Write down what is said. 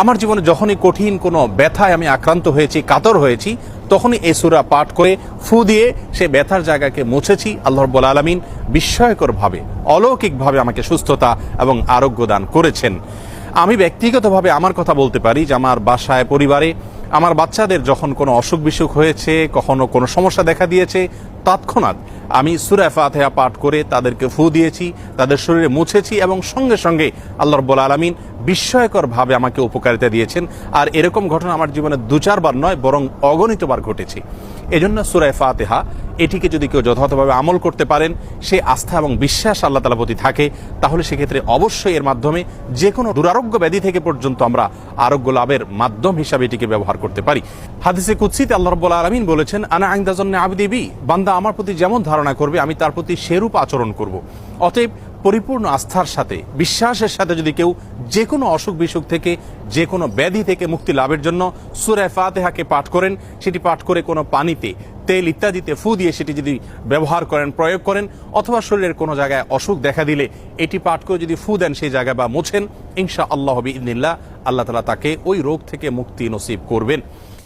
আমার জীবনে যখনই কঠিন কোনো ব্যথায় আমি আক্রান্ত হয়েছি, কাতর হয়েছি, তখনই এই সুরা পাঠ করে ফু দিয়ে সে ব্যথার জায়গাকে মুছেছি। আল্লাহ রব্বুল আলমিন বিস্ময়করভাবে, অলৌকিকভাবে আমাকে সুস্থতা এবং আরোগ্য দান করেছেন। আমি ব্যক্তিগতভাবে আমার কথা বলতে পারি যে আমার বাসায়, পরিবারে আমার বাচ্চাদের যখন কোনো অসুখ বিসুখ হয়েছে, কখনো কোনো সমস্যা দেখা দিয়েছে, তৎক্ষণাৎ আমি সুরায় ফাতেহা পাঠ করে তাদেরকে ফু দিয়েছি, তাদের শরীরে মুছেছি এবং সঙ্গে সঙ্গে আল্লাহ রব্বুল আলমিন বিস্ময়করভাবে আমাকে উপকারিতা দিয়েছেন। আর এরকম ঘটনা আমার জীবনে দু চারবার নয়, বরং অগণিতবার ঘটেছে। এজন্য সুরায় ফাতেহা, এটিকে যদি কেউ যথাযথভাবে আমল করতে পারেন, সে আস্থা এবং বিশ্বাস আল্লাহ তালা প্রতি থাকে, তাহলে সেক্ষেত্রে অবশ্যই এর মাধ্যমে যে কোনো দুরারোগ্য ব্যাধি থেকে পর্যন্ত আমরা আরোগ্য লাভের মাধ্যম হিসাবে এটিকে ব্যবহার করতে পারি। হাদিসে কুৎসিতে আল্লাহ রব্বুল আলমিন বলেছেন, আনা আইন্দাজন্য আবিদেবী বান্দা আমার প্রতি যেমন ধারণা করবে, আমি তার প্রতি সেরূপ আচরণ করব। অতএব পরিপূর্ণ আস্থার সাথে, বিশ্বাসের সাথে যদি কেউ যে কোনো অসুখ বিসুখ থেকে যে কোনো ব্যাধি থেকে মুক্তি লাভের জন্য সুরায় ফাতেহাকে পাঠ করেন, সেটি পাঠ করে কোনো পানিতে তেল ইত্যাদিতে ফু দিয়ে সেটি যদি ব্যবহার করেন, প্রয়োগ করেন, অথবা শরীরের কোনো জায়গায় অসুখ দেখা দিলে এটি পাঠ করে যদি ফু দেন সেই জায়গায় বা মোছেন ইনশা আল্লাহ ইদিল্লাহ আল্লাহ তালা তাকে ওই রোগ থেকে মুক্তি নসিব করবেন।